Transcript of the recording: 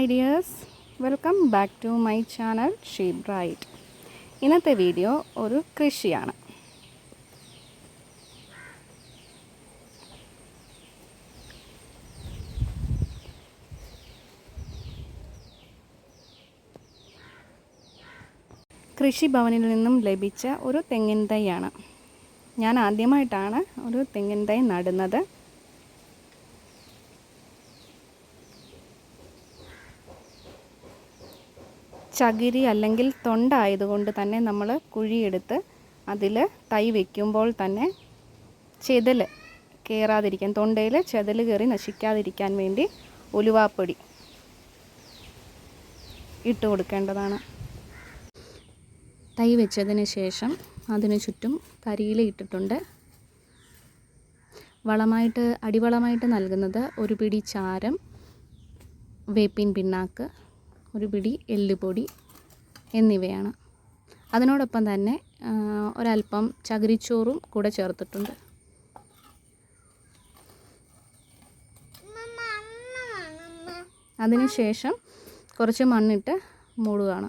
Hi dears welcome back to my channel sheep bright. ഇന്നത്തെ video ഒരു കൃഷിയാണ്. കൃഷിഭവനിൽ നിന്നും ലഭിച്ച ഒരു തെങ്ങിൻ തൈയാണ്. ഞാൻ ആദ്യമായിട്ടാണ് ഒരു തെങ്ങിൻ തൈ നടുന്നത്. ചകിരി അല്ലെങ്കിൽ തൊണ്ട ആയതുകൊണ്ട് തന്നെ നമ്മൾ കുഴിയെടുത്ത് അതിൽ തൈ വയ്ക്കുമ്പോൾ തന്നെ ചെതൽ കയറാതിരിക്കാൻ തൊണ്ടയിൽ ചെതൽ കയറി നശിക്കാതിരിക്കാൻ വേണ്ടി ഉലുവാപ്പൊടി ഇട്ട് കൊടുക്കേണ്ടതാണ്. തൈ വെച്ചതിന് ശേഷം അതിന് ചുറ്റും കരിയില ഇട്ടിട്ടുണ്ട്. വളമായിട്ട് അടിവളമായിട്ട് നൽകുന്നത് ഒരു പിടി ചാരം വേപ്പിൻ പിണ്ണാക്ക് ഒരു പിടി എല്ലുപൊടി എന്നിവയാണ്. അതിനോടൊപ്പം തന്നെ ഒരല്പം ചകിരിച്ചോറും കൂടെ ചേർത്തിട്ടുണ്ട്. അതിനുശേഷം കുറച്ച് മണ്ണിട്ട് മൂടുകയാണ്.